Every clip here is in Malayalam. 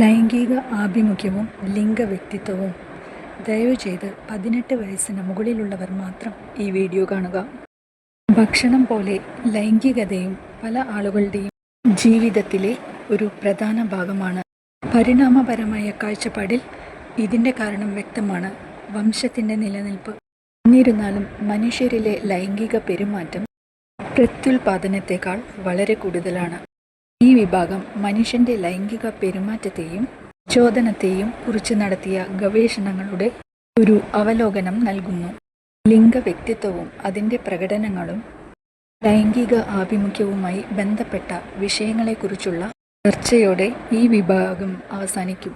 ലൈംഗിക ആഭിമുഖ്യവും ലിംഗ വ്യക്തിത്വവും ദയവ് ചെയ്ത് പതിനെട്ട് വയസ്സിന് മുകളിലുള്ളവർ മാത്രം ഈ വീഡിയോ കാണുക. ഭക്ഷണം പോലെ ലൈംഗികതയും പല ആളുകളുടെയും ജീവിതത്തിലെ ഒരു പ്രധാന ഭാഗമാണ്. പരിണാമപരമായ കാഴ്ചപ്പാടിൽ ഇതിന്റെ കാരണം വ്യക്തമാണ്. വംശത്തിന്റെ നിലനിൽപ്പ്. എന്നിരുന്നാലും മനുഷ്യരിലെ ലൈംഗിക പെരുമാറ്റം പ്രത്യുൽപാദനത്തെക്കാൾ വളരെ കൂടുതലാണ്. ഈ വിഭാഗം മനുഷ്യന്റെ ലൈംഗിക പെരുമാറ്റത്തെയും ചോദനത്തെയും കുറിച്ച് നടത്തിയ ഗവേഷണങ്ങളുടെ ഒരു അവലോകനം നൽകുന്നു. ലിംഗ വ്യക്തിത്വവും അതിന്റെ പ്രകടനങ്ങളും ലൈംഗിക ആഭിമുഖ്യവുമായി ബന്ധപ്പെട്ട വിഷയങ്ങളെക്കുറിച്ചുള്ള ചർച്ചയോടെ ഈ വിഭാഗം അവസാനിക്കും.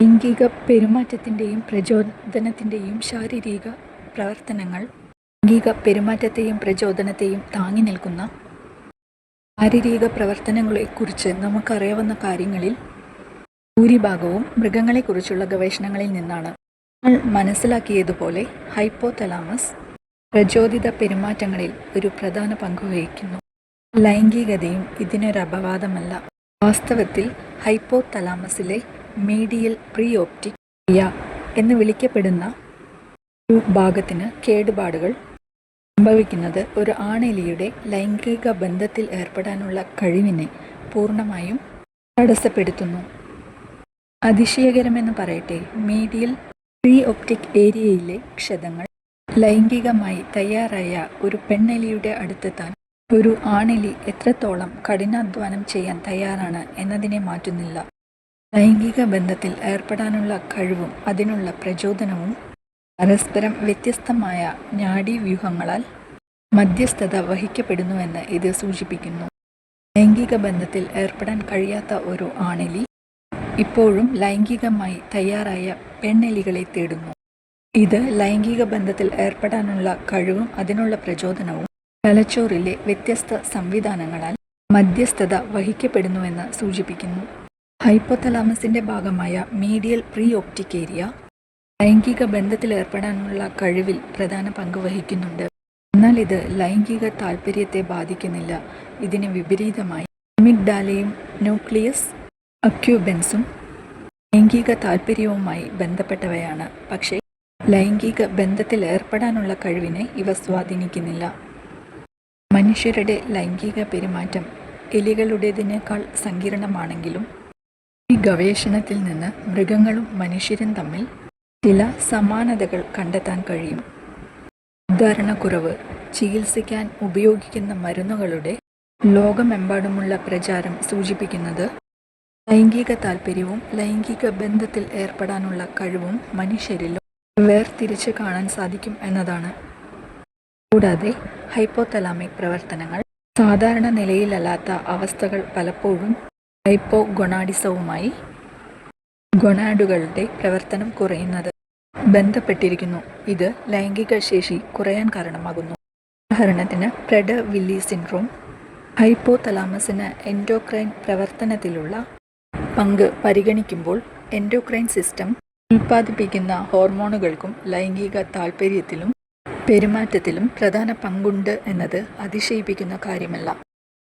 ലൈംഗിക പെരുമാറ്റത്തിന്റെയും പ്രചോദനത്തിന്റെയും ശാരീരിക പ്രവർത്തനങ്ങൾ ലൈംഗിക പെരുമാറ്റത്തെയും പ്രചോദനത്തെയും താങ്ങി നിൽക്കുന്ന ശാരീരിക പ്രവർത്തനങ്ങളെക്കുറിച്ച് നമുക്കറിയാവുന്ന കാര്യങ്ങളിൽ ഭൂരിഭാഗവും മൃഗങ്ങളെക്കുറിച്ചുള്ള ഗവേഷണങ്ങളിൽ നിന്നാണ്. നമ്മൾ മനസ്സിലാക്കിയതുപോലെ ഹൈപ്പോതലാമസ് പ്രചോദിത പെരുമാറ്റങ്ങളിൽ ഒരു പ്രധാന പങ്ക് വഹിക്കുന്നു. ലൈംഗികതയും ഇതിനൊരു അപവാദമല്ല. വാസ്തവത്തിൽ ഹൈപ്പോതലാമസിലെ മീഡിയൽ പ്രീ ഓപ്റ്റിക് എന്ന് വിളിക്കപ്പെടുന്ന ഒരു ഭാഗത്തിന് കേടുപാടുകൾ സംഭവിക്കുന്നത് ഒരു ആണെലിയുടെ ലൈംഗിക ബന്ധത്തിൽ ഏർപ്പെടാനുള്ള കഴിവിനെ പൂർണമായും തടസ്സപ്പെടുത്തുന്നു. അതിശയകരമെന്ന് പറയട്ടെ മീഡിയൽ പ്രീ ഒപ്റ്റിക് ഏരിയയിലെ ക്ഷതങ്ങൾ ലൈംഗികമായി തയ്യാറായ ഒരു പെണ്ണെലിയുടെ അടുത്തെത്താൻ ഒരു ആണെലി എത്രത്തോളം കഠിനാധ്വാനം ചെയ്യാൻ തയ്യാറാണ് എന്നതിനെ മാറ്റുന്നില്ല. ലൈംഗിക ബന്ധത്തിൽ ഏർപ്പെടാനുള്ള കഴിവും അതിനുള്ള പ്രചോദനവും പരസ്പരം വ്യത്യസ്തമായ നാഡീവ്യൂഹങ്ങളാൽ മധ്യസ്ഥത വഹിക്കപ്പെടുന്നുവെന്ന് ഇത് സൂചിപ്പിക്കുന്നു. ലൈംഗിക ബന്ധത്തിൽ ഏർപ്പെടാൻ കഴിയാത്ത ഒരു ആണെലി ഇപ്പോഴും ലൈംഗികമായി തയ്യാറായ പെണ്ണെലികളെ തേടുന്നു. ഇത് ലൈംഗിക ബന്ധത്തിൽ ഏർപ്പെടാനുള്ള കഴിവും അതിനുള്ള പ്രചോദനവും തലച്ചോറിലെ വ്യത്യസ്ത സംവിധാനങ്ങളാൽ മധ്യസ്ഥത വഹിക്കപ്പെടുന്നുവെന്ന് സൂചിപ്പിക്കുന്നു. ഹൈപ്പോതലാമസിന്റെ ഭാഗമായ മീഡിയൽ പ്രീ ഓപ്റ്റിക് ഏരിയ ലൈംഗിക ബന്ധത്തിൽ ഏർപ്പെടാനുള്ള കഴിവിൽ പ്രധാന പങ്ക് വഹിക്കുന്നുണ്ട്. എന്നാൽ ഇത് ലൈംഗിക താല്പര്യത്തെ ബാധിക്കുന്നില്ല. ഇതിന് വിപരീതമായി അമിഗ്ഡാലയും ന്യൂക്ലിയസ് അക്യൂബൻസും ലൈംഗിക താല്പര്യവുമായി ബന്ധപ്പെട്ടവയാണ്. പക്ഷേ ലൈംഗിക ബന്ധത്തിൽ ഏർപ്പെടാനുള്ള കഴിവിനെ ഇവ സ്വാധീനിക്കുന്നില്ല. മനുഷ്യരുടെ ലൈംഗിക പെരുമാറ്റം എലികളുടേതിനേക്കാൾ സങ്കീർണമാണെങ്കിലും ഈ ഗവേഷണത്തിൽ നിന്ന് മൃഗങ്ങളും മനുഷ്യരും തമ്മിൽ ചില സമാനതകൾ കണ്ടെത്താൻ കഴിയും. ഉദാഹരണക്കുറവ് ചികിത്സിക്കാൻ ഉപയോഗിക്കുന്ന മരുന്നുകളുടെ ലോകമെമ്പാടുമുള്ള പ്രചാരം സൂചിപ്പിക്കുന്നത് ലൈംഗിക താല്പര്യവും ലൈംഗിക ബന്ധത്തിൽ ഏർപ്പെടാനുള്ള കഴിവും മനുഷ്യരിലും വേർതിരിച്ച് കാണാൻ സാധിക്കും എന്നതാണ്. കൂടാതെ ഹൈപ്പോതലാമിക് പ്രവർത്തനങ്ങൾ സാധാരണ നിലയിലല്ലാത്ത അവസ്ഥകൾ പലപ്പോഴും ഹൈപ്പോ ഗൊണാഡിസവുമായി ഗൊണാഡുകളുടെ പ്രവർത്തനം കുറയുന്നത് ബന്ധപ്പെട്ടിരിക്കുന്നു. ഇത് ലൈംഗിക ശേഷി കുറയാൻ കാരണമാകുന്നു. ഉദാഹരണത്തിന് പ്രെഡ വില്ലി സിൻഡ്രോം ഹൈപ്പോതലാമസിന് എൻഡോക്രൈൻ പ്രവർത്തനത്തിലുള്ള പങ്ക് പരിഗണിക്കുമ്പോൾ എൻഡോക്രൈൻ സിസ്റ്റം ഉൽപ്പാദിപ്പിക്കുന്ന ഹോർമോണുകൾക്കും ലൈംഗിക താൽപ്പര്യത്തിലും പെരുമാറ്റത്തിലും പ്രധാന പങ്കുണ്ട് എന്നത് അതിശയിപ്പിക്കുന്ന കാര്യമല്ല.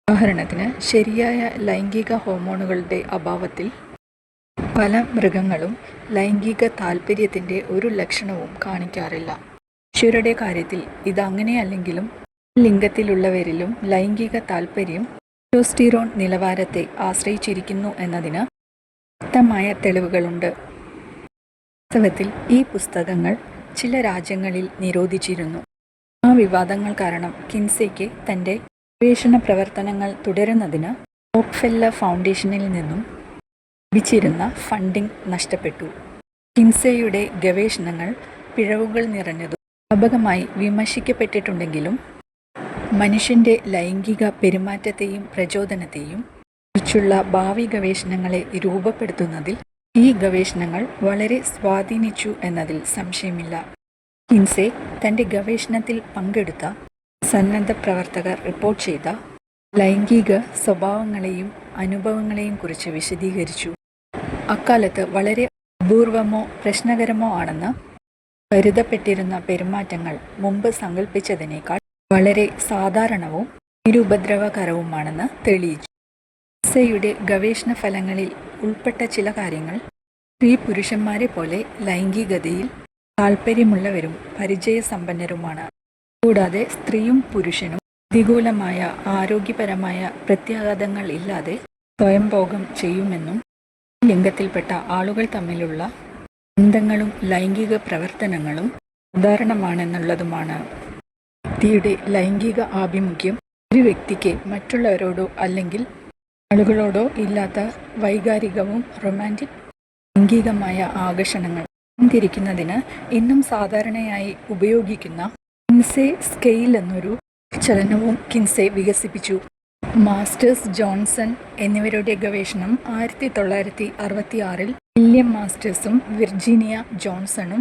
ഉദാഹരണത്തിന് ശരിയായ ലൈംഗിക ഹോർമോണുകളുടെ അഭാവത്തിൽ പല മൃഗങ്ങളും ലൈംഗിക താൽപ്പര്യത്തിന്റെ ഒരു ലക്ഷണവും കാണിക്കാറില്ല. മനുഷ്യരുടെ കാര്യത്തിൽ ഇത് അങ്ങനെയല്ലെങ്കിലും ലിംഗത്തിലുള്ളവരിലും ലൈംഗിക താൽപ്പര്യം ടോസ്റ്റിറോൺ നിലവാരത്തെ ആശ്രയിച്ചിരിക്കുന്നു എന്നതിന് വ്യക്തമായ തെളിവുകളുണ്ട്. വാസ്തവത്തിൽ ഈ പുസ്തകങ്ങൾ ചില രാജ്യങ്ങളിൽ നിരോധിച്ചിരുന്നു. ആ വിവാദങ്ങൾ കാരണം കിൻസയ്ക്ക് തന്റെ ഗവേഷണ പ്രവർത്തനങ്ങൾ തുടരുന്നതിന് റോക്ക്ഫെല്ല ഫൗണ്ടേഷനിൽ നിന്നും ലഭിച്ചിരുന്ന ഫണ്ടിംഗ് നഷ്ടപ്പെട്ടു. ഹിംസയുടെ ഗവേഷണങ്ങൾ പിഴവുകൾ നിറഞ്ഞതും വ്യാപകമായി വിമർശിക്കപ്പെട്ടിട്ടുണ്ടെങ്കിലും മനുഷ്യന്റെ ലൈംഗിക പെരുമാറ്റത്തെയും പ്രചോദനത്തെയും കുറിച്ചുള്ള ഭാവി ഗവേഷണങ്ങളെ രൂപപ്പെടുത്തുന്നതിൽ ഈ ഗവേഷണങ്ങൾ വളരെ സ്വാധീനിച്ചു എന്നതിൽ സംശയമില്ല. ഹിൻസെ തന്റെ ഗവേഷണത്തിൽ പങ്കെടുത്ത സന്നദ്ധ പ്രവർത്തകർ റിപ്പോർട്ട് ചെയ്ത ലൈംഗിക സ്വഭാവങ്ങളെയും അനുഭവങ്ങളെയും കുറിച്ച് വിശദീകരിച്ചു. അക്കാലത്ത് വളരെ അപൂർവമോ പ്രശ്നകരമോ ആണെന്ന് കരുതപ്പെട്ടിരുന്ന പെരുമാറ്റങ്ങൾ മുമ്പ് സങ്കല്പിച്ചതിനേക്കാൾ വളരെ സാധാരണവും നിരുപദ്രവകരവുമാണെന്ന് തെളിയിച്ചു. ഇസയുടെ ഗവേഷണ ഫലങ്ങളിൽ ഉൾപ്പെട്ട ചില കാര്യങ്ങൾ സ്ത്രീ പുരുഷന്മാരെ പോലെ ലൈംഗികതയിൽ താൽപ്പര്യമുള്ളവരും പരിചയസമ്പന്നരുമാണ്. കൂടാതെ സ്ത്രീയും പുരുഷനും പ്രതികൂലമായ ആരോഗ്യപരമായ പ്രത്യാഘാതങ്ങൾ ഇല്ലാതെ സ്വയംഭോഗം ചെയ്യുമെന്നും ലിംഗത്തിൽപ്പെട്ട ആളുകൾ തമ്മിലുള്ള ബന്ധങ്ങളും ലൈംഗിക പ്രവർത്തനങ്ങളും ഉദാഹരണമാണെന്നുള്ളതുമാണ് വ്യക്തിയുടെ ലൈംഗിക ആഭിമുഖ്യം ഒരു വ്യക്തിക്ക് മറ്റുള്ളവരോടോ അല്ലെങ്കിൽ ആളുകളോടോ ഇല്ലാത്ത വൈകാരികവും റൊമാന്റിക് ലൈംഗികമായ ആകർഷണങ്ങൾ തിരിക്കുന്നതിന് ഇന്നും സാധാരണയായി ഉപയോഗിക്കുന്ന കിൻസെ സ്കെയിൽ എന്നൊരു ചലനവും കിൻസെ വികസിപ്പിച്ചു. മാസ്റ്റേഴ്സ് ജോൺസൺ എന്നിവരുടെ ഗവേഷണം ആയിരത്തി തൊള്ളായിരത്തി അറുപത്തി ആറിൽ വില്യം മാസ്റ്റേഴ്സും വിർജീനിയ ജോൺസണും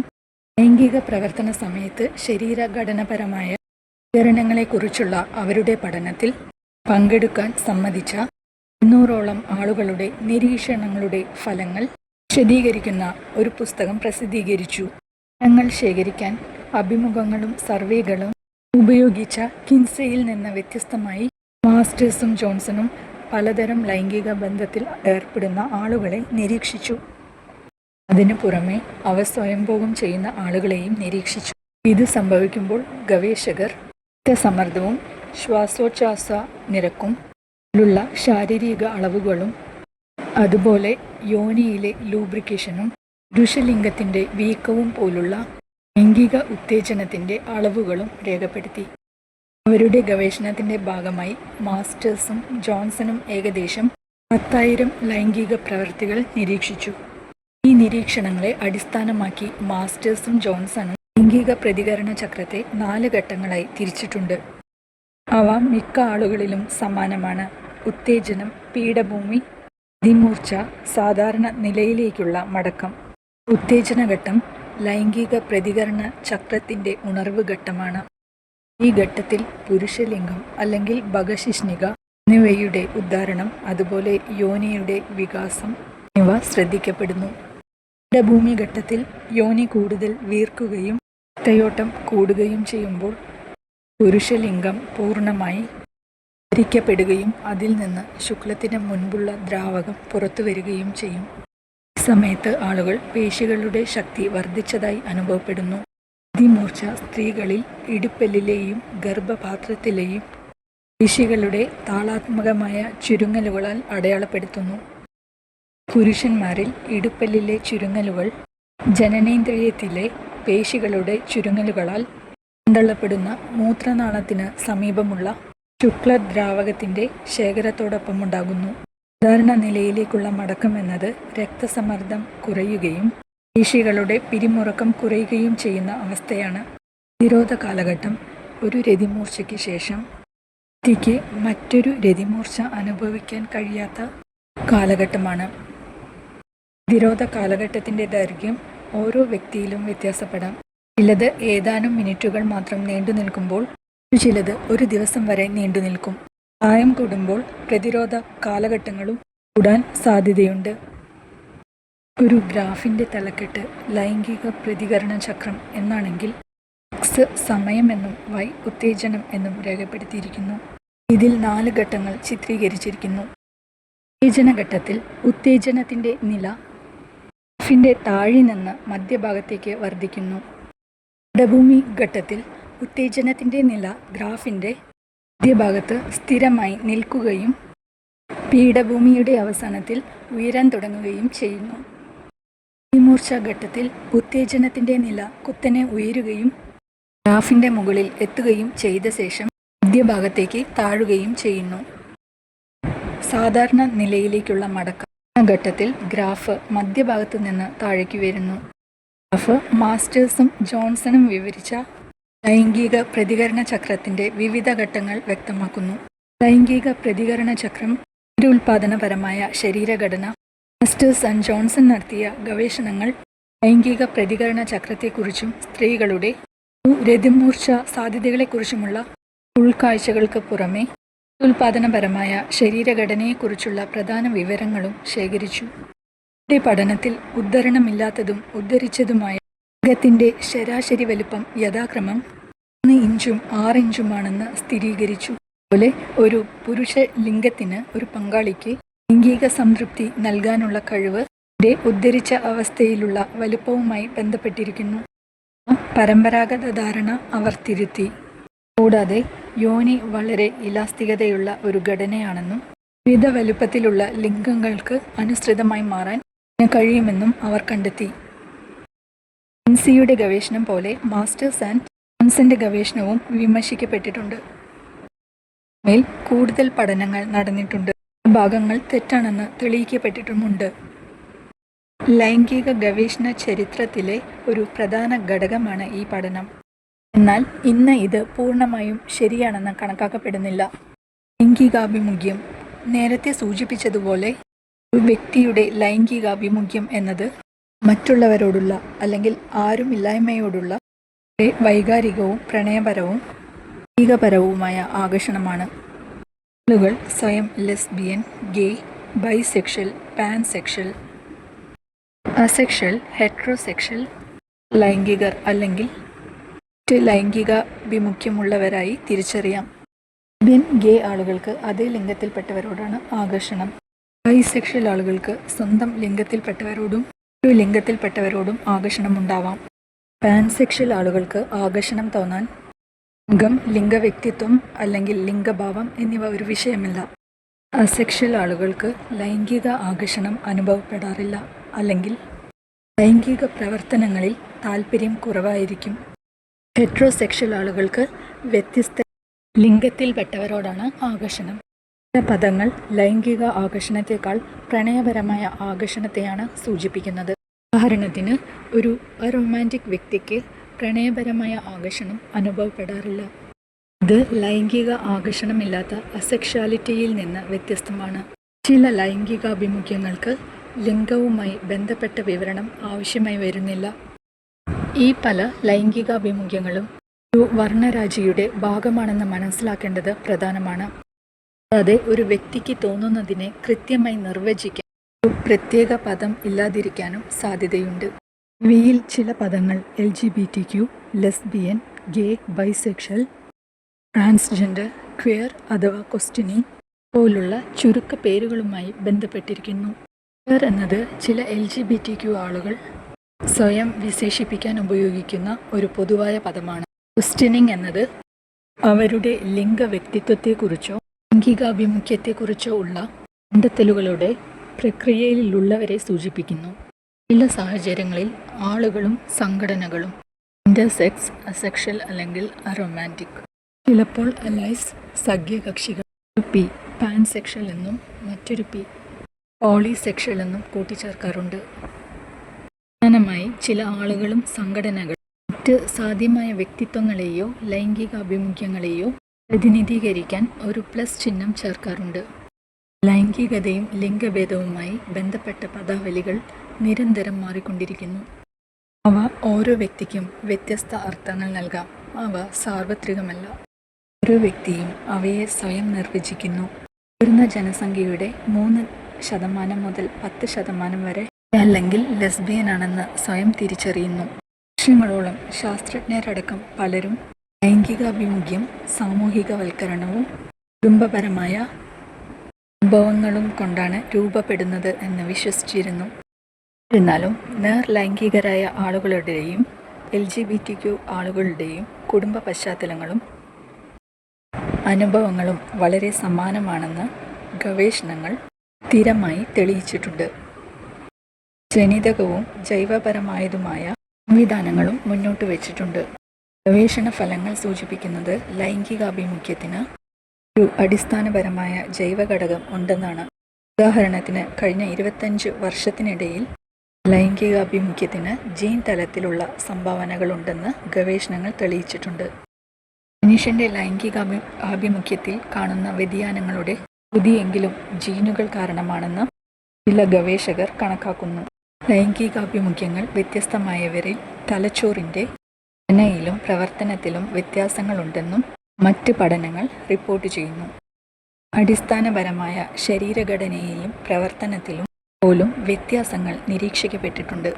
ലൈംഗിക പ്രവർത്തന സമയത്ത് ശരീരഘടനപരമായ വിവരണങ്ങളെക്കുറിച്ചുള്ള അവരുടെ പഠനത്തിൽ പങ്കെടുക്കാൻ സമ്മതിച്ച എണ്ണൂറോളം ആളുകളുടെ നിരീക്ഷണങ്ങളുടെ ഫലങ്ങൾ വിശദീകരിക്കുന്ന ഒരു പുസ്തകം പ്രസിദ്ധീകരിച്ചു. ഫലങ്ങൾ ശേഖരിക്കാൻ അഭിമുഖങ്ങളും സർവേകളും ഉപയോഗിച്ച കിൻസയിൽ നിന്ന് വ്യത്യസ്തമായി മാസ്റ്റേഴ്സും ജോൺസണും പലതരം ലൈംഗിക ബന്ധത്തിൽ ഏർപ്പെടുന്ന ആളുകളെ നിരീക്ഷിച്ചു. അതിനു പുറമെ അവ സ്വയംഭോഗം ചെയ്യുന്ന ആളുകളെയും നിരീക്ഷിച്ചു. ഇത് സംഭവിക്കുമ്പോൾ ഗവേഷകർ രക്തസമ്മർദ്ദവും ശ്വാസോച്ഛ്വാസ നിരക്കും ഉള്ള ശാരീരിക അളവുകളും അതുപോലെ യോനിയിലെ ലൂബ്രിക്കേഷനും പുരുഷലിംഗത്തിന്റെ വീക്കവും പോലുള്ള ലൈംഗിക ഉത്തേജനത്തിന്റെ അളവുകളും രേഖപ്പെടുത്തി. അവരുടെ ഗവേഷണത്തിന്റെ ഭാഗമായി മാസ്റ്റേഴ്സും ജോൺസണും ഏകദേശം പത്തായിരം ലൈംഗിക പ്രവൃത്തികൾ നിരീക്ഷിച്ചു. ഈ നിരീക്ഷണങ്ങളെ അടിസ്ഥാനമാക്കി മാസ്റ്റേഴ്സും ജോൺസണും ലൈംഗിക പ്രതികരണ ചക്രത്തെ നാല് ഘട്ടങ്ങളായി തിരിച്ചിട്ടുണ്ട്. അവ മിക്ക ആളുകളിലും സമാനമാണ്. ഉത്തേജനം പീഠഭൂമി അതിമൂർച്ച സാധാരണ നിലയിലേക്കുള്ള മടക്കം. ഉത്തേജന ഘട്ടം ലൈംഗിക പ്രതികരണ ചക്രത്തിന്റെ ഉണർവ് ഘട്ടമാണ്. ഈ ഘട്ടത്തിൽ പുരുഷലിംഗം അല്ലെങ്കിൽ ഭഗശിഷ്ണിക എന്നിവയുടെ ഉദ്ധാരണം അതുപോലെ യോനിയുടെ വികാസം എന്നിവ ശ്രദ്ധിക്കപ്പെടുന്നു. ഭൂമി ഘട്ടത്തിൽ യോനി കൂടുതൽ വീർക്കുകയും രക്തയോട്ടം കൂടുകയും ചെയ്യുമ്പോൾ പുരുഷലിംഗം പൂർണമായി ധരിക്കപ്പെടുകയും അതിൽ നിന്ന് ശുക്ലത്തിന് മുൻപുള്ള ദ്രാവകം പുറത്തു വരികയും ചെയ്യും. സമയത്ത് ആളുകൾ പേശികളുടെ ശക്തി വർദ്ധിച്ചതായി അനുഭവപ്പെടുന്നു. അതിമൂർച്ച സ്ത്രീകളിൽ ഇടുപ്പല്ലിലെയും ഗർഭപാത്രത്തിലെയും പേശികളുടെ താളാത്മകമായ ചുരുങ്ങലുകളാൽ അടയാളപ്പെടുത്തുന്നു. പുരുഷന്മാരിൽ ഇടുപ്പല്ലിലെ ചുരുങ്ങലുകൾ ജനനേന്ദ്രിയത്തിലെ പേശികളുടെ ചുരുങ്ങലുകളാൽ കണ്ടള്ളപ്പെടുന്ന മൂത്രനാളത്തിന് സമീപമുള്ള ശുക്ലദ്രാവകത്തിന്റെ ശേഖരത്തോടൊപ്പം ഉണ്ടാകുന്നു സാധാരണ നിലയിലേക്കുള്ള മടക്കം എന്നത് രക്തസമ്മർദ്ദം കുറയുകയും പേശികളുടെ പിരിമുറക്കം കുറയുകയും ചെയ്യുന്ന അവസ്ഥയാണ് പ്രതിരോധ കാലഘട്ടം. ഒരു രതിമൂർച്ചയ്ക്ക് ശേഷം വ്യക്തിക്ക് മറ്റൊരു രതിമൂർച്ച അനുഭവിക്കാൻ കഴിയാത്ത കാലഘട്ടമാണ്. പ്രതിരോധ കാലഘട്ടത്തിന്റെ ദൈർഘ്യം ഓരോ വ്യക്തിയിലും വ്യത്യാസപ്പെടാം. ചിലത് ഏതാനും മിനിറ്റുകൾ മാത്രം നീണ്ടു നിൽക്കുമ്പോൾ ചിലത് ഒരു ദിവസം വരെ നീണ്ടു നിൽക്കും. പ്രായം കൂടുമ്പോൾ പ്രതിരോധ കാലഘട്ടങ്ങളും കൂടാൻ സാധ്യതയുണ്ട്. ഒരു ഗ്രാഫിന്റെ തലക്കെട്ട് ലൈംഗിക പ്രതികരണ ചക്രം എന്നാണെങ്കിൽ എക്സ് സമയമെന്നും വൈ ഉത്തേജനം എന്നും രേഖപ്പെടുത്തിയിരിക്കുന്നു. ഇതിൽ നാല് ഘട്ടങ്ങൾ ചിത്രീകരിച്ചിരിക്കുന്നു. ഉത്തേജന ഘട്ടത്തിൽ ഉത്തേജനത്തിന്റെ നില ഗ്രാഫിന്റെ താഴെ നിന്ന് മധ്യഭാഗത്തേക്ക് വർദ്ധിക്കുന്നു. പടഭൂമി ഘട്ടത്തിൽ ഉത്തേജനത്തിന്റെ നില ഗ്രാഫിന്റെ മധ്യഭാഗത്ത് സ്ഥിരമായി നിൽക്കുകയും പീഠഭൂമിയുടെ അവസാനത്തിൽ ഉയരാൻ തുടങ്ങുകയും ചെയ്യുന്നു. അതിമൂർച്ച ഘട്ടത്തിൽ ഉത്തേജനത്തിന്റെ നില കുത്തനെ ഉയരുകയും ഗ്രാഫിന്റെ മുകളിൽ എത്തുകയും ചെയ്ത ശേഷം മധ്യഭാഗത്തേക്ക് താഴുകയും ചെയ്യുന്നു. സാധാരണ നിലയിലേക്കുള്ള മടക്കം ഘട്ടത്തിൽ ഗ്രാഫ് മധ്യഭാഗത്തു നിന്ന് താഴേക്ക് വരുന്നു. ഗ്രാഫ് മാസ്റ്റേഴ്സും ജോൺസണും വിവരിച്ച ലൈംഗിക പ്രതികരണ ചക്രത്തിന്റെ വിവിധ ഘട്ടങ്ങൾ വ്യക്തമാക്കുന്നു. ലൈംഗിക പ്രതികരണ ചക്രം ഉൽപാദനപരമായ ശരീരഘടന മാസ്റ്റേഴ്സ് ആൻഡ് ജോൺസൺ നടത്തിയ ഗവേഷണങ്ങൾ ലൈംഗിക പ്രതികരണ ചക്രത്തെക്കുറിച്ചും സ്ത്രീകളുടെ രതിമൂർച്ച സാധ്യതകളെക്കുറിച്ചുമുള്ള ഉൾക്കാഴ്ചകൾക്ക് പുറമെ ഉൽപാദനപരമായ ശരീരഘടനയെക്കുറിച്ചുള്ള പ്രധാന വിവരങ്ങളും ശേഖരിച്ചു. ഈ പഠനത്തിൽ ഉദ്ധരണമില്ലാത്തതും ഉദ്ധരിച്ചതുമായ ലിംഗത്തിന്റെ ശരാശരി വലുപ്പം യഥാക്രമം മൂന്ന് ഇഞ്ചും ആറ് ഇഞ്ചുമാണെന്ന് സ്ഥിരീകരിച്ചു. അതുപോലെ ഒരു പുരുഷ ലിംഗത്തിന് ഒരു പങ്കാളിക്ക് ലൈംഗിക സംതൃപ്തി നൽകാനുള്ള കഴിവ് ന്റെ ഉദ്ധരിച്ച അവസ്ഥയിലുള്ള വലുപ്പവുമായി ബന്ധപ്പെട്ടിരിക്കുന്നു. പരമ്പരാഗത ധാരണ അവർ തിരുത്തി. കൂടാതെ യോനി വളരെ ഇലാസ്തികതയുള്ള ഒരു ഘടനയാണെന്നും വിവിധ വലുപ്പത്തിലുള്ള ലിംഗങ്ങൾക്ക് അനുസൃതമായി മാറാൻ കഴിയുമെന്നും അവർ കണ്ടെത്തി. ലിൻസിയുടെ ഗവേഷണം പോലെ മാസ്റ്റേഴ്സ് ആൻഡ് ജോൺസന്റെ ഗവേഷണവും വിമർശിക്കപ്പെട്ടിട്ടുണ്ട്. മേൽ കൂടുതൽ പഠനങ്ങൾ നടന്നിട്ടുണ്ട്. ഭാഗങ്ങൾ തെറ്റാണെന്ന് തെളിയിക്കപ്പെട്ടിട്ടുമുണ്ട്. ലൈംഗിക ഗവേഷണ ചരിത്രത്തിലെ ഒരു പ്രധാന ഘടകമാണ് ഈ പഠനം. എന്നാൽ ഇന്ന് ഇത് പൂർണമായും ശരിയാണെന്ന് കണക്കാക്കപ്പെടുന്നില്ല. ലൈംഗികാഭിമുഖ്യം. നേരത്തെ സൂചിപ്പിച്ചതുപോലെ ഒരു വ്യക്തിയുടെ ലൈംഗികാഭിമുഖ്യം എന്നത് മറ്റുള്ളവരോടുള്ള അല്ലെങ്കിൽ ആരുമില്ലായ്മയോടുള്ള വൈകാരികവും പ്രണയപരവും ലൈംഗികപരവുമായ ആകർഷണമാണ്. ആളുകൾ സ്വയം lesbian gay bisexual pansexual asexual heterosexual ലൈംഗികർ അല്ലെങ്കിൽ മറ്റ് ലൈംഗിക വിമുഖ്യമുള്ളവരായി തിരിച്ചറിയാം. ബിൻ ഗേ ആളുകൾക്ക് അതേ ലിംഗത്തിൽപ്പെട്ടവരോടാണ് ആകർഷണം. ബൈസെക്ഷൽ ആളുകൾക്ക് സ്വന്തം ലിംഗത്തിൽപ്പെട്ടവരോടും ഒരു ലിംഗത്തിൽപ്പെട്ടവരോടും ആകർഷണമുണ്ടാവാം. പാൻസെക്ഷൽ ആളുകൾക്ക് ആകർഷണം തോന്നാൻ ലിംഗം ലിംഗവ്യക്തിത്വം അല്ലെങ്കിൽ ലിംഗഭാവം എന്നിവ ഒരു വിഷയമല്ല. അസെക്ഷൽ ആളുകൾക്ക് ലൈംഗിക ആകർഷണം അനുഭവപ്പെടാറില്ല. അല്ലെങ്കിൽ ലൈംഗിക പ്രവർത്തനങ്ങളിൽ താല്പര്യം കുറവായിരിക്കും. ഹെട്രോസെക്ഷൽ ആളുകൾക്ക് വ്യത്യസ്ത ലിംഗത്തിൽപ്പെട്ടവരോടാണ് ആകർഷണം. ചില പദങ്ങൾ ലൈംഗിക ആകർഷണത്തെക്കാൾ പ്രണയപരമായ ആകർഷണത്തെയാണ് സൂചിപ്പിക്കുന്നത്. ഉദാഹരണത്തിന് ഒരു അറൊമാന്റിക് വ്യക്തിക്ക് പ്രണയപരമായ ആകർഷണം അനുഭവപ്പെടാറില്ല. ഇത് ലൈംഗിക ആകർഷണമില്ലാത്ത അസെക്ഷാലിറ്റിയിൽ നിന്ന് വ്യത്യസ്തമാണ്. ചില ലൈംഗികാഭിമുഖ്യങ്ങൾക്ക് ലിംഗവുമായി ബന്ധപ്പെട്ട വിവരണം ആവശ്യമായി വരുന്നില്ല. ഈ പല ലൈംഗികാഭിമുഖ്യങ്ങളും ഒരു വർണരാജിയുടെ ഭാഗമാണെന്ന് മനസ്സിലാക്കേണ്ടത് പ്രധാനമാണ്. കൂടാതെ ഒരു വ്യക്തിക്ക് തോന്നുന്നതിനെ കൃത്യമായി നിർവചിക്കാൻ ഒരു പ്രത്യേക പദം ഇല്ലാതിരിക്കാനും സാധ്യതയുണ്ട്. ഇവയിൽ ചില പദങ്ങൾ L G B T Q lesbian gay bisexual transgender queer അഥവാ ക്വസ്റ്റ്യനിങ് പോലുള്ള ചുരുക്ക പേരുകളുമായി ബന്ധപ്പെട്ടിരിക്കുന്നു. ക്വിയർ എന്നത് ചില L G B T Q ആളുകൾ സ്വയം വിശേഷിപ്പിക്കാൻ ഉപയോഗിക്കുന്ന ഒരു പൊതുവായ പദമാണ്. ക്വസ്റ്റ്യനിങ് എന്നത് അവരുടെ ലിംഗ വ്യക്തിത്വത്തെക്കുറിച്ചോ ലൈംഗികാഭിമുഖ്യത്തെക്കുറിച്ചോ ഉള്ള കണ്ടെത്തലുകളുടെ പ്രക്രിയയിലുള്ളവരെ സൂചിപ്പിക്കുന്നു. ചില സാഹചര്യങ്ങളിൽ ആളുകളും സംഘടനകളും ഇന്റർസെക്സ് അസെക്ഷൽ അല്ലെങ്കിൽ അറൊമാന്റിക് ചിലപ്പോൾ അലൈസ് സഖ്യകക്ഷികൾ ഒരു പി പാൻസെക്ഷൽ എന്നും മറ്റൊരു പി പോളിസെക്ഷൽ എന്നും കൂട്ടിച്ചേർക്കാറുണ്ട്. പ്രധാനമായി ചില ആളുകളും സംഘടനകളും മറ്റ് സാധ്യമായ വ്യക്തിത്വങ്ങളെയോ ലൈംഗിക അഭിമുഖ്യങ്ങളെയോ പ്രതിനിധീകരിക്കാൻ ഒരു പ്ലസ് ചിഹ്നം ചേർക്കാറുണ്ട്. ലൈംഗികതയും ലിംഗഭേദവുമായി ബന്ധപ്പെട്ട പദാവലികൾ നിരന്തരം മാറിക്കൊണ്ടിരിക്കുന്നു. അവ ഓരോ വ്യക്തിക്കും വ്യത്യസ്ത അർത്ഥങ്ങൾ നൽകാം. അവ സാർവത്രികമല്ല. ഓരോ വ്യക്തിയും അവയെ സ്വയം നിർവചിക്കുന്നു. ഉയർന്ന ജനസംഖ്യയുടെ മൂന്ന് ശതമാനം മുതൽ പത്ത് ശതമാനം വരെ അല്ലെങ്കിൽ ലെസ്ബിയനാണെന്ന് സ്വയം തിരിച്ചറിയുന്നു. വർഷങ്ങളോളം ശാസ്ത്രജ്ഞരടക്കം പലരും ലൈംഗികാഭിമുഖ്യം സാമൂഹികവൽക്കരണവും കുടുംബപരമായ അനുഭവങ്ങളും കൊണ്ടാണ് രൂപപ്പെടുന്നത് എന്ന് വിശ്വസിച്ചിരുന്നു. എന്നിരുന്നാലും നേർ ലൈംഗികരായ ആളുകളുടെയും L G B T Q ആളുകളുടെയും കുടുംബ പശ്ചാത്തലങ്ങളും അനുഭവങ്ങളും വളരെ സമാനമാണെന്ന് ഗവേഷണങ്ങൾ സ്ഥിരമായി തെളിയിച്ചിട്ടുണ്ട്. ജനിതകവും ജൈവപരമായതുമായ സംവിധാനങ്ങളും മുന്നോട്ട് വച്ചിട്ടുണ്ട്. ഗവേഷണ ഫലങ്ങൾ സൂചിപ്പിക്കുന്നത് ലൈംഗികാഭിമുഖ്യത്തിന് ഒരു അടിസ്ഥാനപരമായ ജൈവഘടകം ഉണ്ടെന്നാണ്. ഉദാഹരണത്തിന് കഴിഞ്ഞ ഇരുപത്തഞ്ച് വർഷത്തിനിടയിൽ ലൈംഗികാഭിമുഖ്യത്തിന് ജീൻ തലത്തിലുള്ള സംഭാവനകളുണ്ടെന്ന് ഗവേഷണങ്ങൾ തെളിയിച്ചിട്ടുണ്ട്. മനുഷ്യന്റെ ലൈംഗികാഭി ആഭിമുഖ്യത്തിൽ കാണുന്ന വ്യതിയാനങ്ങളുടെ പുതിയെങ്കിലും ജീനുകൾ കാരണമാണെന്ന് ചില ഗവേഷകർ കണക്കാക്കുന്നു. ലൈംഗികാഭിമുഖ്യങ്ങൾ വ്യത്യസ്തമായവരിൽ തലച്ചോറിന്റെ ഘടനയിലും പ്രവർത്തനത്തിലും വ്യത്യാസങ്ങളുണ്ടെന്നും മറ്റ് പഠനങ്ങൾ റിപ്പോർട്ട് ചെയ്യുന്നു. അടിസ്ഥാനപരമായ ശരീരഘടനയിലും പ്രവർത്തനത്തിലും പോലും വ്യത്യാസങ്ങൾ നിരീക്ഷിക്കപ്പെട്ടിട്ടുണ്ട്.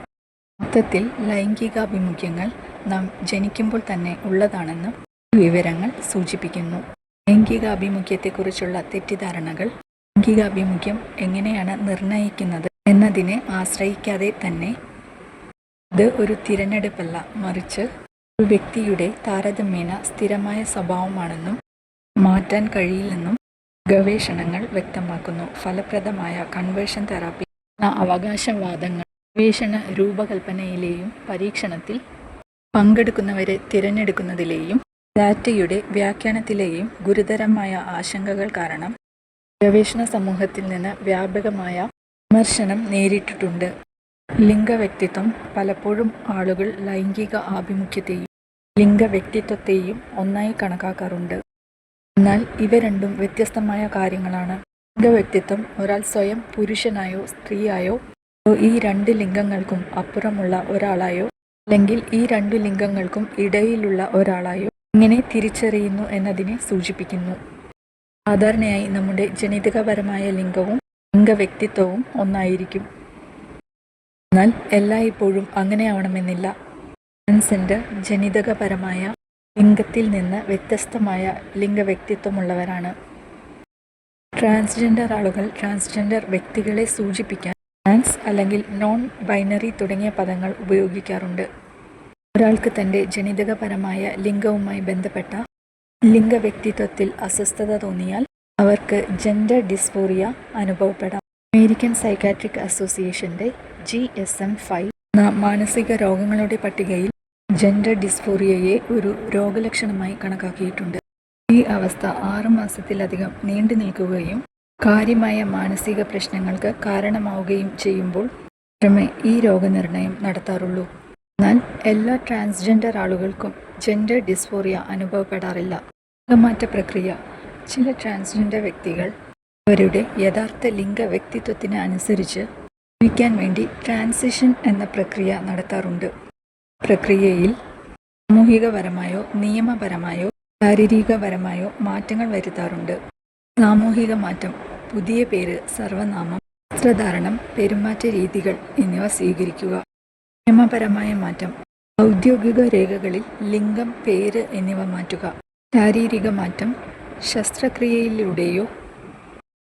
മൊത്തത്തിൽ ലൈംഗികാഭിമുഖ്യങ്ങൾ നാം ജനിക്കുമ്പോൾ തന്നെ ഉള്ളതാണെന്ന് വിവരങ്ങൾ സൂചിപ്പിക്കുന്നു. ലൈംഗികാഭിമുഖ്യത്തെക്കുറിച്ചുള്ള തെറ്റിദ്ധാരണകൾ ലൈംഗികാഭിമുഖ്യം എങ്ങനെയാണ് നിർണയിക്കുന്നത് എന്നതിനെ ആശ്രയിക്കാതെ തന്നെ അത് ഒരു തിരഞ്ഞെടുപ്പല്ല മറിച്ച് ഒരു വ്യക്തിയുടെ താരതമ്യേന സ്ഥിരമായ സ്വഭാവമാണെന്നും മാറ്റാൻ കഴിയില്ലെന്നും ഗവേഷണങ്ങൾ വ്യക്തമാക്കുന്നു. ഫലപ്രദമായ കൺവേർഷൻ തെറാപ്പി അവകാശവാദങ്ങൾ ഗവേഷണ രൂപകൽപ്പനയിലെയും പരീക്ഷണത്തിൽ പങ്കെടുക്കുന്നവരെ തിരഞ്ഞെടുക്കുന്നതിലെയും ഡാറ്റയുടെ വ്യാഖ്യാനത്തിലെയും ഗുരുതരമായ ആശങ്കകൾ കാരണം ഗവേഷണ സമൂഹത്തിൽ നിന്ന് വ്യാപകമായ വിമർശനം നേരിട്ടിട്ടുണ്ട്. ലിംഗവ്യക്തിത്വം പലപ്പോഴും ആളുകൾ ലൈംഗിക ആഭിമുഖ്യത്തെയും ലിംഗവ്യക്തിത്വത്തെയും ഒന്നായി കണക്കാക്കാറുണ്ട്. എന്നാൽ ഇവ രണ്ടും വ്യത്യസ്തമായ കാര്യങ്ങളാണ്. ലിംഗവ്യക്തിത്വം ഒരാൾ സ്വയം പുരുഷനായോ സ്ത്രീയായോ ഈ രണ്ട് ലിംഗങ്ങൾക്കും അപ്പുറമുള്ള ഒരാളായോ അല്ലെങ്കിൽ ഈ രണ്ട് ലിംഗങ്ങൾക്കും ഇടയിലുള്ള ഒരാളായോ എങ്ങനെ തിരിച്ചറിയുന്നു എന്നതിനെ സൂചിപ്പിക്കുന്നു. സാധാരണയായി നമ്മുടെ ജനിതകപരമായ ലിംഗവും ലിംഗ വ്യക്തിത്വവും ഒന്നായിരിക്കും. എന്നാൽ എല്ലായ്പ്പോഴും അങ്ങനെയാവണമെന്നില്ല. ട്രാൻസെൻഡർ ജനിതകപരമായ ലിംഗത്തിൽ നിന്ന് വ്യത്യസ്തമായ ലിംഗവ്യക്തിത്വമുള്ളവരാണ്. ട്രാൻസ്ജെൻഡർ ആളുകൾ ട്രാൻസ്ജെൻഡർ വ്യക്തികളെ സൂചിപ്പിക്കാൻ ട്രാൻസ് അല്ലെങ്കിൽ നോൺ ബൈനറി തുടങ്ങിയ പദങ്ങൾ ഉപയോഗിക്കാറുണ്ട്. ഒരാൾക്ക് തന്റെ ജനിതകപരമായ ലിംഗവുമായി ബന്ധപ്പെട്ട ലിംഗ വ്യക്തിത്വത്തിൽ അസ്വസ്ഥത തോന്നിയാൽ അവർക്ക് ജെൻഡർ ഡിസ്ഫോറിയ അനുഭവപ്പെടാം. അമേരിക്കൻ സൈക്കാട്രിക് അസോസിയേഷന്റെ ജി എസ് എം ഫൈവ് എന്ന മാനസിക രോഗങ്ങളുടെ പട്ടികയിൽ ജെൻഡർ ഡിസ്ഫോറിയയെ ഒരു രോഗലക്ഷണമായി കണക്കാക്കിയിട്ടുണ്ട്. ഈ അവസ്ഥ ആറു മാസത്തിലധികം നീണ്ടു നിൽക്കുകയും കാര്യമായ മാനസിക പ്രശ്നങ്ങൾക്ക് കാരണമാവുകയും ചെയ്യുമ്പോൾ മാത്രമേ ഈ രോഗനിർണയം നടത്താറുള്ളൂ. എന്നാൽ എല്ലാ ട്രാൻസ്ജെൻഡർ ആളുകൾക്കും ജെൻഡർ ഡിസ്ഫോറിയ അനുഭവപ്പെടാറില്ല. ലിംഗമാറ്റ പ്രക്രിയ. ചില ട്രാൻസ്ജെൻഡർ വ്യക്തികൾ അവരുടെ യഥാർത്ഥ ലിംഗ വ്യക്തിത്വത്തിന് അനുസരിച്ച് ജീവിക്കാൻ വേണ്ടി ട്രാൻസിഷൻ എന്ന പ്രക്രിയ നടത്താറുണ്ട്. പ്രക്രിയയിൽ സാമൂഹികപരമായോ നിയമപരമായോ ശാരീരികപരമായോ മാറ്റങ്ങൾ വരുത്താറുണ്ട്. സാമൂഹിക മാറ്റം പുതിയ പേര് സർവനാമം വസ്ത്രധാരണം പെരുമാറ്റ രീതികൾ എന്നിവ സ്വീകരിക്കുക. നിയമപരമായ മാറ്റം ഔദ്യോഗിക രേഖകളിൽ ലിംഗം പേര് എന്നിവ മാറ്റുക. ശാരീരിക മാറ്റം ശസ്ത്രക്രിയയിലൂടെയോ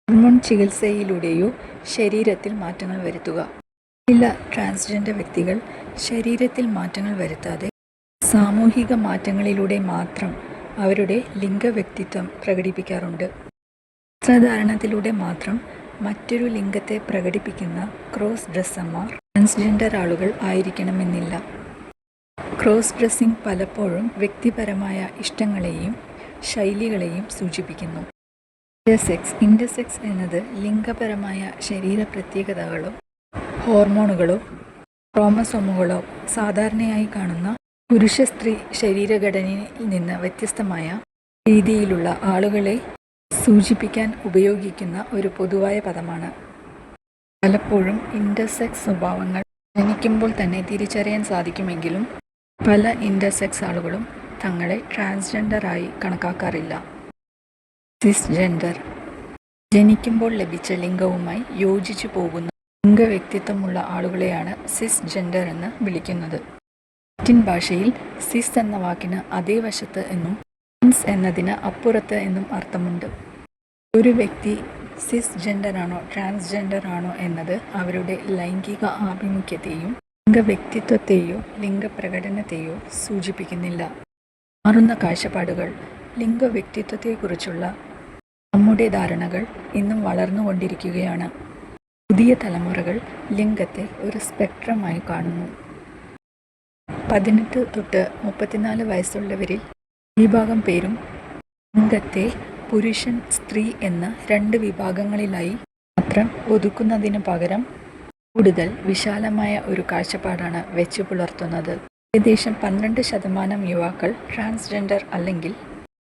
ഹോർമോൺ ചികിത്സയിലൂടെയോ ശരീരത്തിൽ മാറ്റങ്ങൾ വരുത്തുക. ചില ട്രാൻസ്ജെൻഡർ വ്യക്തികൾ ശരീരത്തിൽ മാറ്റങ്ങൾ വരുത്താതെ സാമൂഹിക മാറ്റങ്ങളിലൂടെ മാത്രം അവരുടെ ലിംഗ വ്യക്തിത്വം പ്രകടിപ്പിക്കാറുണ്ട്. വസ്ത്രധാരണത്തിലൂടെ മാത്രം മറ്റൊരു ലിംഗത്തെ പ്രകടിപ്പിക്കുന്ന ക്രോസ് ഡ്രസ്സർമാർ ട്രാൻസ്ജെൻഡർ ആളുകൾ ആയിരിക്കണമെന്നില്ല. ക്രോസ് ഡ്രസ്സിംഗ് പലപ്പോഴും വ്യക്തിപരമായ ഇഷ്ടങ്ങളെയും ശൈലികളെയും സൂചിപ്പിക്കുന്നു. ഇന്റർസെക്സ് ഇന്റർസെക്സ് എന്നത് ലിംഗപരമായ ശരീര പ്രത്യേകതകളോ ഹോർമോണുകളോ ക്രോമസോമുകളോ സാധാരണയായി കാണുന്ന പുരുഷ സ്ത്രീ ശരീരഘടനയിൽ നിന്ന് വ്യത്യസ്തമായ രീതിയിലുള്ള ആളുകളെ സൂചിപ്പിക്കാൻ ഉപയോഗിക്കുന്ന ഒരു പൊതുവായ പദമാണ്. പലപ്പോഴും ഇന്റർസെക്സ് സ്വഭാവങ്ങൾ ജനിക്കുമ്പോൾ തന്നെ തിരിച്ചറിയാൻ സാധിക്കുമെങ്കിലും പല ഇന്റർസെക്സ് ആളുകളും തങ്ങളെ ട്രാൻസ്ജെൻഡറായി കണക്കാക്കാറില്ല. സിസ്ജെൻഡർ ജനിക്കുമ്പോൾ ലഭിച്ച ലിംഗവുമായി യോജിച്ചു പോകുന്ന ലിംഗവ്യക്തിത്വമുള്ള ആളുകളെയാണ് സിസ് ജെൻഡർ എന്ന് വിളിക്കുന്നത്. ലാറ്റിൻ ഭാഷയിൽ സിസ് എന്ന വാക്കിന് അതേ വശത്ത് എന്നും ട്രാൻസ് എന്നതിന് അപ്പുറത്ത് എന്നും അർത്ഥമുണ്ട്. ഒരു വ്യക്തി സിസ് ജെൻഡറാണോ ട്രാൻസ്ജെൻഡർ ആണോ എന്നത് അവരുടെ ലൈംഗിക ആഭിമുഖ്യത്തെയും ലിംഗവ്യക്തിത്വത്തെയോ ലിംഗപ്രകടനത്തെയോ സൂചിപ്പിക്കുന്നില്ല. മാറുന്ന കാഴ്ചപ്പാടുകൾ ലിംഗവ്യക്തിത്വത്തെക്കുറിച്ചുള്ള നമ്മുടെ ധാരണകൾ ഇന്നും വളർന്നുകൊണ്ടിരിക്കുകയാണ്. പുതിയ തലമുറകൾ ലിംഗത്തെ ഒരു സ്പെക്ട്രമായി കാണുന്നു. പതിനെട്ട് തൊട്ട് മുപ്പത്തിനാല് വയസ്സുള്ളവരിൽ ഭൂരിഭാഗം പേരും ലിംഗത്തെ പുരുഷൻ സ്ത്രീ എന്ന രണ്ട് വിഭാഗങ്ങളിലായി മാത്രം ഒതുക്കുന്നതിന് പകരം കൂടുതൽ വിശാലമായ ഒരു കാഴ്ചപ്പാടാണ് വെച്ചു പുലർത്തുന്നത്. ഏകദേശം പന്ത്രണ്ട് ശതമാനം യുവാക്കൾ ട്രാൻസ്ജെൻഡർ അല്ലെങ്കിൽ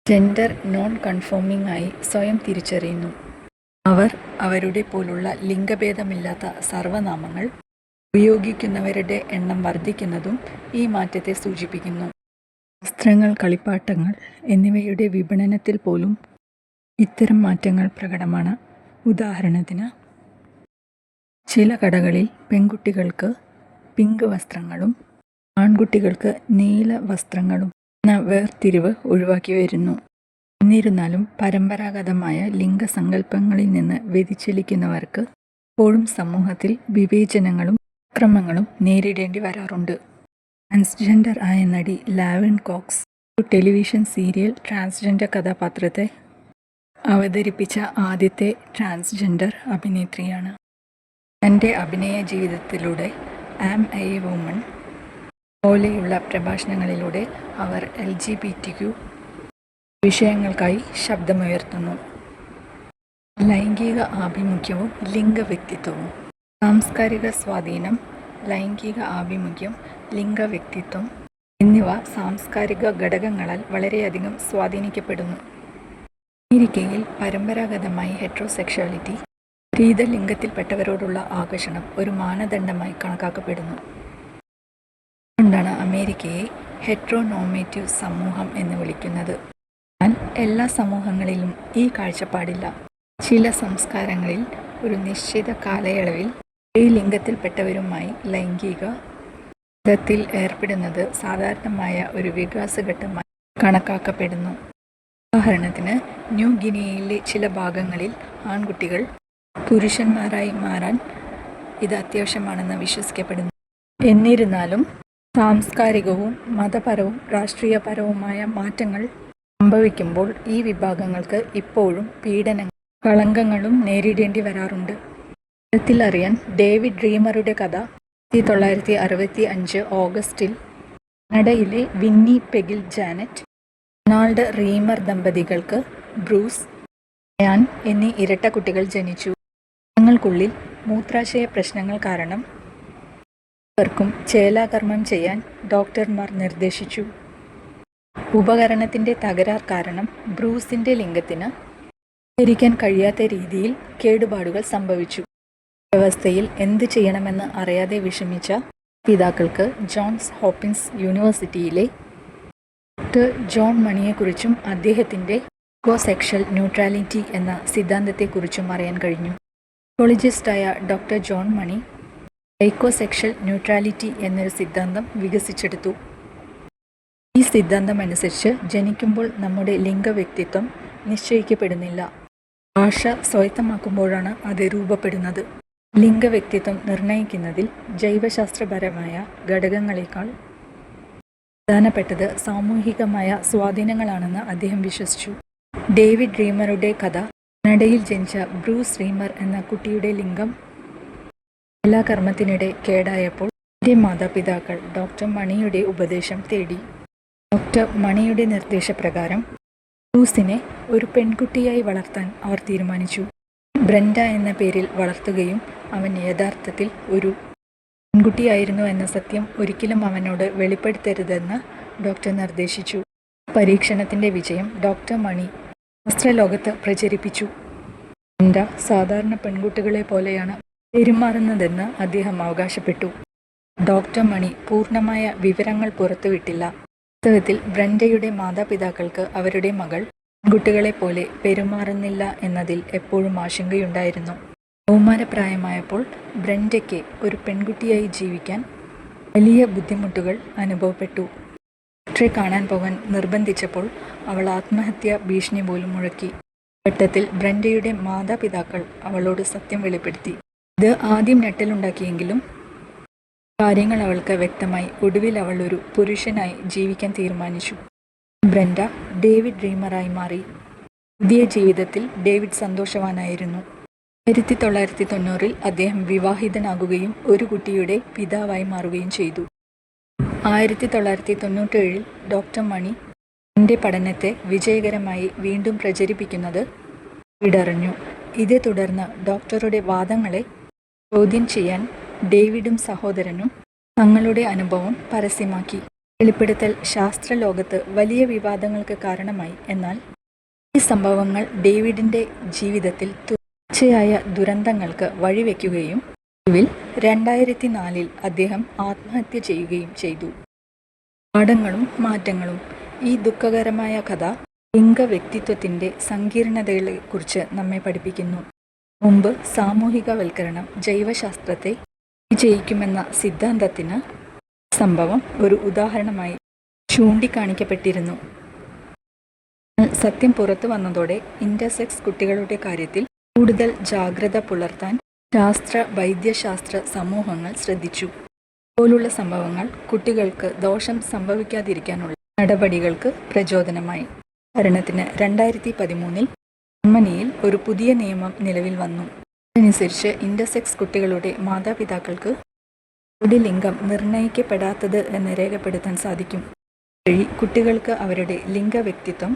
ജെൻഡർ നോൺ കൺഫോമിംഗ് ആയി സ്വയം തിരിച്ചറിയുന്നു. അവർ അവരുടെ പോലുള്ള ലിംഗഭേദമില്ലാത്ത സർവനാമങ്ങൾ ഉപയോഗിക്കുന്നവരുടെ എണ്ണം വർദ്ധിക്കുന്നതും ഈ മാറ്റത്തെ സൂചിപ്പിക്കുന്നു. വസ്ത്രങ്ങൾ കളിപ്പാട്ടങ്ങൾ എന്നിവയുടെ വിപണനത്തിൽ പോലും ഇത്തരം മാറ്റങ്ങൾ പ്രകടമാണ്. ഉദാഹരണത്തിന് ചില കടകളിൽ പെൺകുട്ടികൾക്ക് പിങ്ക് വസ്ത്രങ്ങളും ആൺകുട്ടികൾക്ക് നീല വസ്ത്രങ്ങളും എന്ന വേർതിരിവ് ഒഴിവാക്കി വരുന്നു. എന്നിരുന്നാലും പരമ്പരാഗതമായ ലിംഗസങ്കല്പങ്ങളിൽ നിന്ന് വ്യതിചലിക്കുന്നവർക്ക് ഇപ്പോഴും സമൂഹത്തിൽ വിവേചനങ്ങളും അക്രമങ്ങളും നേരിടേണ്ടി വരാറുണ്ട്. ട്രാൻസ്ജെൻഡർ ആയ നടി ലാവൻ കോക്സ് ഒരു ടെലിവിഷൻ സീരിയൽ ട്രാൻസ്ജെൻഡർ കഥാപാത്രത്തെ അവതരിപ്പിച്ച ആദ്യത്തെ ട്രാൻസ്ജെൻഡർ അഭിനേത്രിയാണ്. തന്റെ അഭിനയ ജീവിതത്തിലൂടെ ആം എ വുമൺ പോലെയുള്ള പ്രഭാഷണങ്ങളിലൂടെ അവർ L G B T Q വിഷയങ്ങൾക്കായി ശബ്ദമുയർത്തുന്നു. ലൈംഗിക ആഭിമുഖ്യവും ലിംഗവ്യക്തിത്വവും സാംസ്കാരിക സ്വാധീനം ലൈംഗിക ആഭിമുഖ്യം ലിംഗവ്യക്തിത്വം എന്നിവ സാംസ്കാരിക ഘടകങ്ങളാൽ വളരെയധികം സ്വാധീനിക്കപ്പെടുന്നു. അമേരിക്കയിൽ പരമ്പരാഗതമായി ഹെട്രോസെക്ഷുവാലിറ്റി വിപരീത ലിംഗത്തിൽപ്പെട്ടവരോടുള്ള ആകർഷണം ഒരു മാനദണ്ഡമായി കണക്കാക്കപ്പെടുന്നു. അതുകൊണ്ടാണ് അമേരിക്കയെ ഹെട്രോനോമേറ്റീവ് സമൂഹം എന്ന് വിളിക്കുന്നത്. എന്നാൽ എല്ലാ സമൂഹങ്ങളിലും ഈ കാഴ്ചപ്പാടില്ല. ചില സംസ്കാരങ്ങളിൽ ഒരു നിശ്ചിത കാലയളവിൽ ഈ ലിംഗത്തിൽപ്പെട്ടവരുമായി ലൈംഗിക ബന്ധത്തിൽ ഏർപ്പെടുന്നത് സാധാരണമായ ഒരു വികാസഘട്ടമായി കണക്കാക്കപ്പെടുന്നു. ഉദാഹരണത്തിന് ന്യൂ ഗിനിയയിലെ ചില ഭാഗങ്ങളിൽ ആൺകുട്ടികൾ പുരുഷന്മാരായി മാറാൻ ഇത് അത്യാവശ്യമാണെന്ന് വിശ്വസിക്കപ്പെടുന്നു. എന്നിരുന്നാലും സാംസ്കാരികവും മതപരവും രാഷ്ട്രീയപരവുമായ മാറ്റങ്ങൾ സംഭവിക്കുമ്പോൾ ഈ വിഭാഗങ്ങൾക്ക് ഇപ്പോഴും പീഡനങ്ങളും കളങ്കങ്ങളും നേരിടേണ്ടി വരാറുണ്ട്. അറിയാൻ ഡേവിഡ് ഡ്രീമറുടെ കഥ ആയിരത്തി തൊള്ളായിരത്തി അറുപത്തി അഞ്ച് ഓഗസ്റ്റിൽ കനഡയിലെ വിന്നി പെഗിൽ ജാനറ്റ് റൊണാൾഡ് റീമർ ദമ്പതികൾക്ക് ബ്രൂസ് ഡയാൻ എന്നീ ഇരട്ട കുട്ടികൾ ജനിച്ചു. ഞങ്ങൾക്കുള്ളിൽ മൂത്രാശയ പ്രശ്നങ്ങൾ കാരണം ഇവർക്കും ചേലാകർമ്മം ചെയ്യാൻ ഡോക്ടർമാർ നിർദ്ദേശിച്ചു. ഉപകരണത്തിന്റെ തകരാർ കാരണം ബ്രൂസിന്റെ ലിംഗത്തിന് ധരിക്കാൻ കഴിയാത്ത രീതിയിൽ കേടുപാടുകൾ സംഭവിച്ചു. വ്യവസ്ഥയിൽ എന്ത് ചെയ്യണമെന്ന് അറിയാതെ വിഷമിച്ച പിതാക്കൾക്ക് ജോൺസ് ഹോപ്പിൻസ് യൂണിവേഴ്സിറ്റിയിലെ ജോൺ മണിയെക്കുറിച്ചും അദ്ദേഹത്തിന്റെ സെക്ഷൽ ന്യൂട്രാലിറ്റി എന്ന സിദ്ധാന്തത്തെക്കുറിച്ചും അറിയാൻ കഴിഞ്ഞു. സൈക്കോളജിസ്റ്റായ doctor John Money psychosexual neutrality എന്നൊരു സിദ്ധാന്തം വികസിച്ചെടുത്തു. ഈ സിദ്ധാന്തം അനുസരിച്ച് ജനിക്കുമ്പോൾ നമ്മുടെ ലിംഗ വ്യക്തിത്വം നിശ്ചയിക്കപ്പെടുന്നില്ല. ഭാഷ സ്വായത്തമാക്കുമ്പോഴാണ് അത് രൂപപ്പെടുന്നത്. ലിംഗവ്യക്തിത്വം നിർണയിക്കുന്നതിൽ ജൈവശാസ്ത്രപരമായ ഘടകങ്ങളെക്കാൾ പ്രധാനപ്പെട്ടത് സാമൂഹികമായ സ്വാധീനങ്ങളാണെന്ന് അദ്ദേഹം വിശ്വസിച്ചു. ഡേവിഡ് റീമറുടെ കഥ കനഡയിൽ ജനിച്ച ബ്രൂസ് റീമർ എന്ന കുട്ടിയുടെ ലിംഗം എല്ലാ കർമ്മത്തിനിടെ കേടായപ്പോൾ എന്റെ മാതാപിതാക്കൾ ഡോക്ടർ മണിയുടെ ഉപദേശം തേടി. ഡോക്ടർ മണിയുടെ നിർദ്ദേശപ്രകാരം ബ്രൂസിനെ ഒരു പെൺകുട്ടിയായി വളർത്താൻ അവർ തീരുമാനിച്ചു. ബ്രൻഡ എന്ന പേരിൽ വളർത്തുകയും അവൻ യഥാർത്ഥത്തിൽ ഒരു പെൺകുട്ടിയായിരുന്നു എന്ന സത്യം ഒരിക്കലും അവനോട് വെളിപ്പെടുത്തരുതെന്ന് ഡോക്ടർ നിർദ്ദേശിച്ചു. പരീക്ഷണത്തിന്റെ വിജയം ഡോക്ടർ മണി ശാസ്ത്രലോകത്ത് പ്രചരിപ്പിച്ചു. ബ്രൻഡ സാധാരണ പെൺകുട്ടികളെ പോലെയാണ് പെരുമാറുന്നതെന്ന് അദ്ദേഹം അവകാശപ്പെട്ടു. ഡോക്ടർ മണി പൂർണമായ വിവരങ്ങൾ പുറത്തുവിട്ടില്ല. വാസ്തവത്തിൽ ബ്രൻഡയുടെ മാതാപിതാക്കൾക്ക് അവരുടെ മകൾ പെൺകുട്ടികളെ പോലെ പെരുമാറുന്നില്ല എന്നതിൽ എപ്പോഴും ആശങ്കയുണ്ടായിരുന്നു. കൗമാരപ്രായമായപ്പോൾ ബ്രൻഡയ്ക്ക് ഒരു പെൺകുട്ടിയായി ജീവിക്കാൻ വലിയ ബുദ്ധിമുട്ടുകൾ അനുഭവപ്പെട്ടു. ഡോക്ടറെ കാണാൻ പോകാൻ നിർബന്ധിച്ചപ്പോൾ അവൾ ആത്മഹത്യാ ഭീഷണി പോലും മുഴക്കി. ഘട്ടത്തിൽ ബ്രൻഡയുടെ മാതാപിതാക്കൾ അവളോട് സത്യം വെളിപ്പെടുത്തി. ഇത് ആദ്യം ഞെട്ടലുണ്ടാക്കിയെങ്കിലും കാര്യങ്ങൾ അവൾക്ക് വ്യക്തമായി ഒടുവിൽ അവൾ ഒരു പുരുഷനായി ജീവിക്കാൻ തീരുമാനിച്ചു. ബ്രൻഡ ഡേവിഡ് ഡ്രീമറായി മാറി. പുതിയ ജീവിതത്തിൽ ഡേവിഡ് സന്തോഷവാനായിരുന്നു. ആയിരത്തി തൊള്ളായിരത്തി തൊണ്ണൂറിൽ അദ്ദേഹം വിവാഹിതനാകുകയും ഒരു കുട്ടിയുടെ പിതാവായി മാറുകയും ചെയ്തു. ആയിരത്തി തൊള്ളായിരത്തി തൊണ്ണൂറ്റേഴിൽ ഡോക്ടർ മണി എന്റെ പഠനത്തെ വിജയകരമായി വീണ്ടും പ്രചരിപ്പിക്കുന്നത് വിടറിഞ്ഞു. ഇതേ തുടർന്ന് ഡോക്ടറുടെ വാദങ്ങളെ ചോദ്യം ചെയ്യാൻ ഡേവിഡും സഹോദരനും തങ്ങളുടെ അനുഭവം പരസ്യമാക്കി. വെളിപ്പെടുത്തൽ ശാസ്ത്രലോകത്ത് വലിയ വിവാദങ്ങൾക്ക് കാരണമായി. എന്നാൽ ഈ സംഭവങ്ങൾ ഡേവിഡിന്റെ ജീവിതത്തിൽ തുടർച്ചയായ ദുരന്തങ്ങൾക്ക് വഴിവെക്കുകയും ഒടുവിൽ രണ്ടായിരത്തി നാലിൽ അദ്ദേഹം ആത്മഹത്യ ചെയ്യുകയും ചെയ്തു. പാഠങ്ങളും മാറ്റങ്ങളും ഈ ദുഃഖകരമായ കഥ ലിംഗ വ്യക്തിത്വത്തിന്റെ സങ്കീർണതകളെക്കുറിച്ച് നമ്മെ പഠിപ്പിക്കുന്നു. മുമ്പ് സാമൂഹികവൽക്കരണം ജൈവശാസ്ത്രത്തെ വിജയിക്കുമെന്ന സിദ്ധാന്തത്തിന് സംഭവം ഒരു ഉദാഹരണമായി ചൂണ്ടിക്കാണിക്കപ്പെട്ടിരുന്നു. സത്യം പുറത്തു വന്നതോടെ ഇന്റർസെക്സ് കുട്ടികളുടെ കാര്യത്തിൽ കൂടുതൽ ജാഗ്രത പുലർത്താൻ ശാസ്ത്ര വൈദ്യശാസ്ത്ര സമൂഹങ്ങൾ ശ്രദ്ധിച്ചു. പോലുള്ള സംഭവങ്ങൾ കുട്ടികൾക്ക് ദോഷം സംഭവിക്കാതിരിക്കാനുള്ള നടപടികൾക്ക് പ്രചോദനമായി. ഭരണത്തിന് രണ്ടായിരത്തി പതിമൂന്നിൽ ജർമ്മനിയിൽ ഒരു പുതിയ നിയമം നിലവിൽ വന്നു. അതനുസരിച്ച് ഇന്റർസെക്സ് കുട്ടികളുടെ മാതാപിതാക്കൾക്ക് ഒരു ലിംഗം നിർണയിക്കപ്പെടാത്തത് എന്ന് രേഖപ്പെടുത്താൻ സാധിക്കും. വഴി കുട്ടികൾക്ക് അവരുടെ ലിംഗ വ്യക്തിത്വം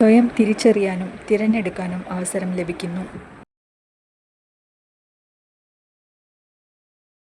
സ്വയം തിരിച്ചറിയാനും തിരഞ്ഞെടുക്കാനും അവസരം ലഭിക്കുന്നു.